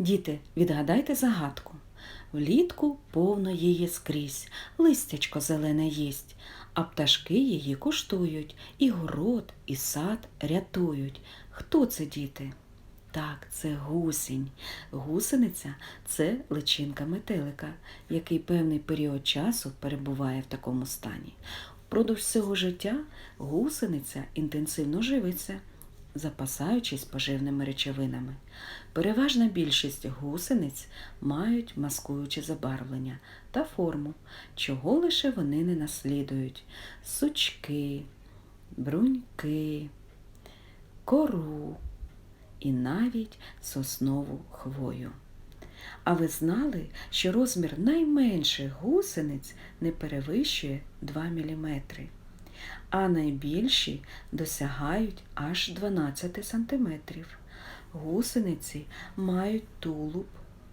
Діти, відгадайте загадку. Влітку повно її скрізь, листячко зелене їсть, а пташки її куштують, і город, і сад рятують. Хто це, діти? Так, це гусінь. Гусениця це личинка метелика, який певний період часу перебуває в такому стані. Впродовж всього життя гусениця інтенсивно живиться, запасаючись поживними речовинами. Переважна більшість гусениць мають маскуюче забарвлення та форму, чого лише вони не наслідують: сучки, бруньки, кору і навіть соснову хвою. А ви знали, що розмір найменших гусениць не перевищує 2 мм, а найбільші досягають аж 12 см. Гусениці мають тулуб,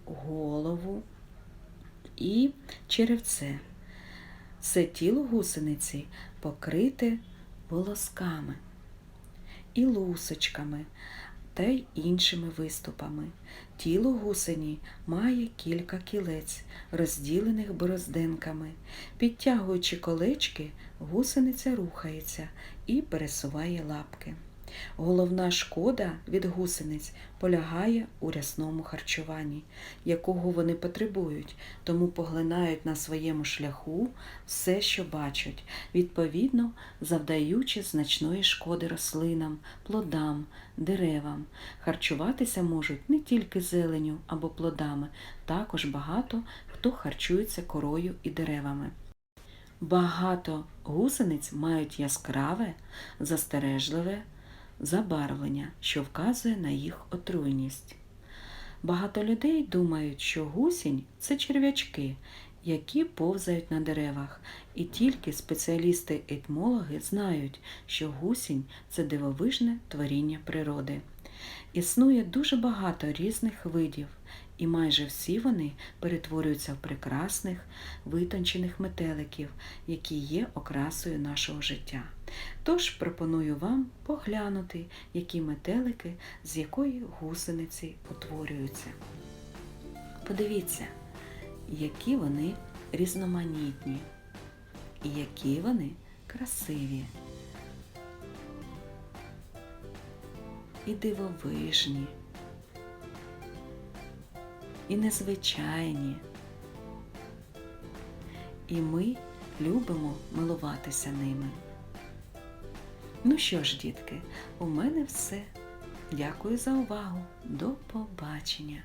голову і черевце. Все тіло гусениці покрите волосками і лусочками та й іншими виступами. Тіло гусені має кілька кілець, розділених борозденками. Підтягуючи колечки, гусениця рухається і пересуває лапки. Головна шкода від гусениць полягає у рясному харчуванні, якого вони потребують, тому поглинають на своєму шляху все, що бачать, відповідно завдаючи значної шкоди рослинам, плодам, деревам. Харчуватися можуть не тільки зеленю або плодами, також багато хто харчується корою і деревами. Багато гусениць мають яскраве, застережливе забарвлення, що вказує на їх отруйність. Багато людей думають, що гусінь це черв'ячки, які повзають на деревах, і тільки спеціалісти-етмологи знають, що гусінь це дивовижне творіння природи. Існує дуже багато різних видів, і майже всі вони перетворюються в прекрасних, витончених метеликів, які є окрасою нашого життя. Тож пропоную вам поглянути, які метелики з якої гусениці утворюються. Подивіться, які вони різноманітні і які вони красиві. І дивовижні, і незвичайні. І ми любимо милуватися ними. Ну що ж, дітки, у мене все. Дякую за увагу. До побачення!